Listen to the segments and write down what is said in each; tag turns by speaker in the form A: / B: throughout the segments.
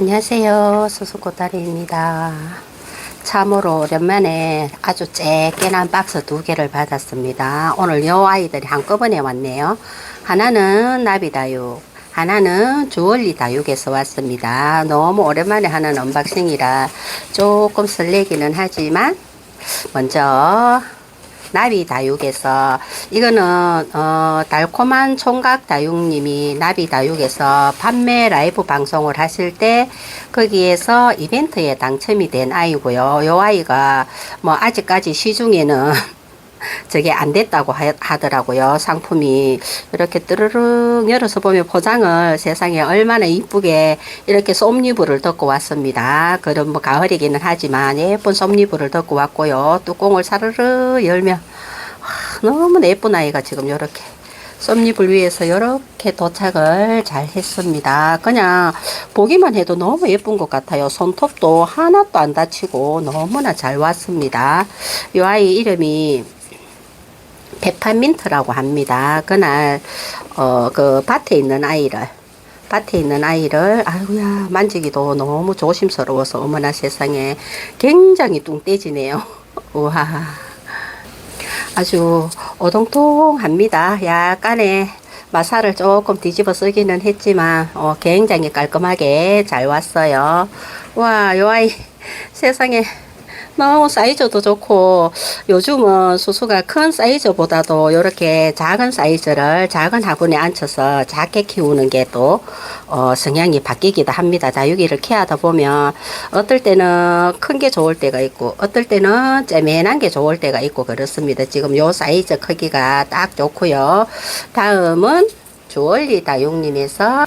A: 안녕하세요. 수수꽃다리입니다. 참으로 오랜만에 아주 쬐끈한 박스 두 개를 받았습니다. 오늘 요 아이들이 한꺼번에 왔네요. 하나는 나비다육, 하나는 주얼리 다육에서 왔습니다. 너무 오랜만에 하는 언박싱이라 조금 설레기는 하지만 먼저 나비 다육에서 이거는 어, 달콤한 총각 다육님이 나비 다육에서 판매 라이브 방송을 하실 때 거기에서 이벤트에 당첨이 된 아이고요. 요 아이가 뭐 아직까지 시중에는 저게 안 됐다고 하- 하더라고요. 상품이 이렇게 뜨르릉 열어서 보면 포장을 세상에 얼마나 이쁘게 이렇게 솜니브를 덮고 왔습니다. 그럼 뭐 가을이기는 하지만 예쁜 솜니브를 덮고 왔고요. 뚜껑을 사르르 열면 와, 너무 예쁜 아이가 지금 이렇게 썸잎을 위해서 이렇게 도착을 잘 했습니다. 그냥 보기만 해도 너무 예쁜 것 같아요. 손톱도 하나도 안 다치고 너무나 잘 왔습니다. 이 아이 이름이 페퍼민트라고 합니다. 그날 어 그 밭에 있는 아이를 밭에 있는 아이를 아이고야 만지기도 너무 조심스러워서 어머나 세상에 굉장히 뚱떼지네요. 우와 아주 오동통합니다. 약간의 마사를 조금 뒤집어 쓰기는 했지만 어, 굉장히 깔끔하게 잘 왔어요. 와, 요 아이 세상에 너무 사이즈도 좋고 요즘은 수수가 큰 사이즈보다도 이렇게 작은 사이즈를 작은 화분에 앉혀서 작게 키우는 게 또 어, 성향이 바뀌기도 합니다. 다육이를 키우다 보면 어떨 때는 큰 게 좋을 때가 있고 어떨 때는 째맨한 게 좋을 때가 있고 그렇습니다. 지금 요 사이즈 크기가 딱 좋고요. 다음은 주얼리 다육님에서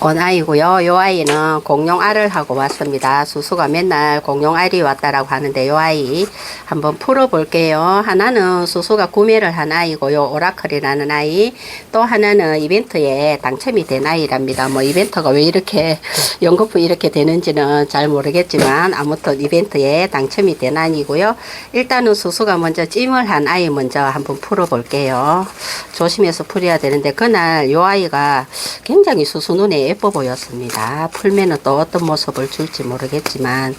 A: 온 아이고요. 요 아이는 공룡 알을 하고 왔습니다. 수수가 맨날 공룡 알이 왔다라고 하는데 요 아이 한번 풀어볼게요. 하나는 수수가 구매를 한 아이고요. 오라클이라는 아이. 또 하나는 이벤트에 당첨이 된 아이랍니다. 뭐 이벤트가 왜 이렇게 연거푸 이렇게 되는지는 잘 모르겠지만 아무튼 이벤트에 당첨이 된 아이고요. 일단은 수수가 먼저 찜을 한 아이 먼저 한번 풀어볼게요. 조심해서 풀어야 되는데 그날 요 아이가 굉장히 수수 눈에 예뻐 보였습니다. 풀면은 또 어떤 모습을 줄지 모르겠지만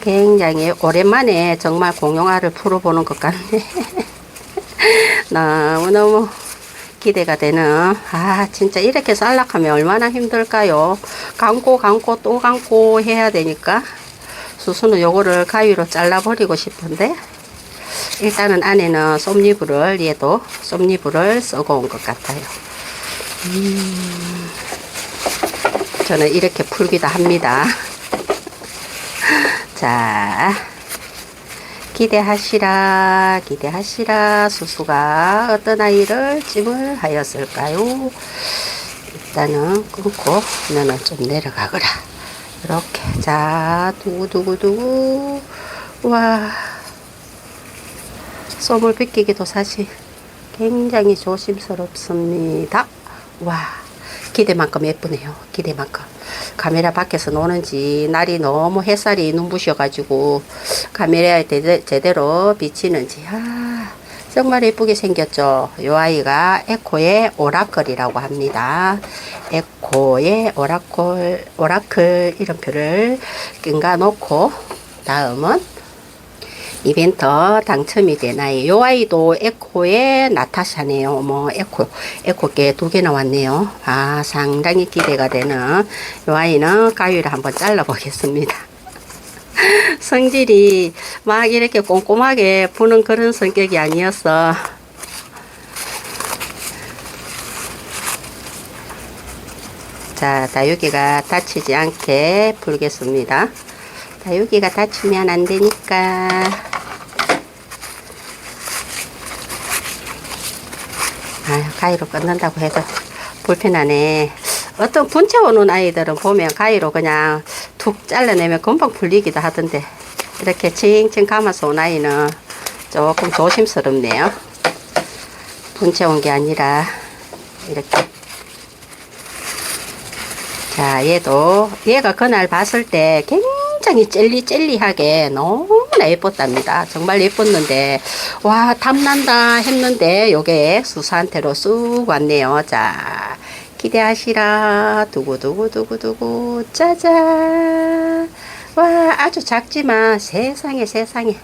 A: 굉장히 오랜만에 정말 공룡알을 풀어보는 것 같네. 너무너무 기대가 되는 아 진짜 이렇게 쌀락하면 얼마나 힘들까요 감고 감고 또 감고 해야 되니까 수수는 요거를 가위로 잘라 버리고 싶은데 일단은 안에는 쏨니브를 얘도 쏨니브를 써고 온것 같아요 음, 저는 이렇게 풀기도 합니다. 자 기대하시라 기대하시라. 수수가 어떤 아이를 찜을 하였을까요? 일단은 끊고 너는 좀 내려가거라. 이렇게 자 두구두구두구. 와 솜을 벗기기도 사실 굉장히 조심스럽습니다. 와 기대만큼 예쁘네요. 기대만큼. 카메라 밖에서 노는지 날이 너무 햇살이 눈부셔가지고 카메라에 대- 제대로 비치는지. 아 정말 예쁘게 생겼죠? 이 아이가 에코의 오라클이라고 합니다. 에코의 오라클 오라클 이름표를 끈가 놓고 다음은 이벤트 당첨이 된 아이. 요 아이도 에코의 나타샤네요. 뭐 에코 에코께 두 개 나왔네요. 아 상당히 기대가 되는 요 아이는 가위를 한번 잘라 보겠습니다. 성질이 막 이렇게 꼼꼼하게 부는 그런 성격이 아니어서 자 다육이가 다치지 않게 풀겠습니다. 다육이가 다치면 안 되니까 아유, 가위로 끊는다고 해서 불편하네. 어떤 분체 오는 아이들은 보면 가위로 그냥 툭 잘라내면 금방 풀리기도 하던데 이렇게 칭칭 감아서 온 아이는 조금 조심스럽네요. 분체 온 게 아니라 이렇게 자, 얘도 얘가 그날 봤을 때 굉장히 젤리젤리하게 너무나 예뻤답니다. 정말 예뻤는데 와 탐난다 했는데 요게 수사한테로 쑥 왔네요. 자, 기대하시라. 두구두구두구두구. 짜잔. 와, 아주 작지만 세상에 세상에.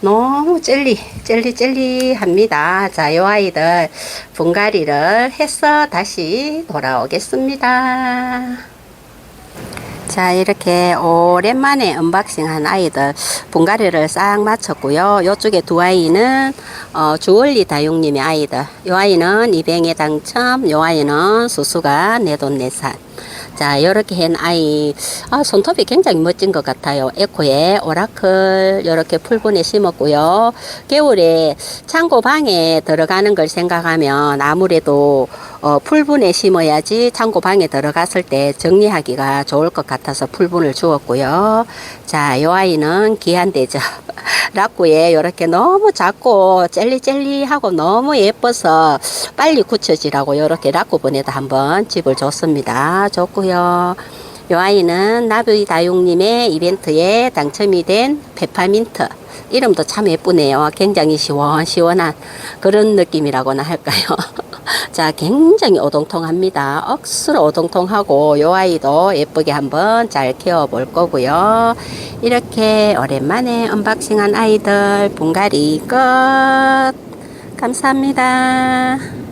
A: 너무 젤리, 젤리, 젤리 합니다. 자, 요 아이들 분갈이를 해서 다시 돌아오겠습니다. 자, 이렇게 오랜만에 언박싱 한 아이들 분갈이를 싹 마쳤고요. 요쪽에 두 아이는 어, 주얼리 다육님의 아이들. 요 아이는 입양에 당첨, 요 아이는 수수가 내돈내산. 자, 요렇게 한 아이, 아, 손톱이 굉장히 멋진 것 같아요. 에코에 오라클, 요렇게 풀분에 심었고요. 겨울에 창고 방에 들어가는 걸 생각하면 아무래도 어, 풀분에 심어야지 창고 방에 들어갔을 때 정리하기가 좋을 것 같아서 풀분을 주었고요. 자, 요 아이는 귀한대죠. 라꾸에 이렇게 너무 작고 젤리젤리하고 너무 예뻐서 빨리 굳혀지라고 이렇게 라꾸분에다 한번 집을 줬습니다. 좋고요. 요 아이는 나비 다육님의 이벤트에 당첨이 된 페퍼민트. 이름도 참 예쁘네요. 굉장히 시원시원한 그런 느낌이라고나 할까요? 자, 굉장히 오동통합니다. 억수로 오동통하고 요 아이도 예쁘게 한번 잘 키워볼 거고요. 이렇게 오랜만에 언박싱한 아이들 분갈이 끝. 감사합니다.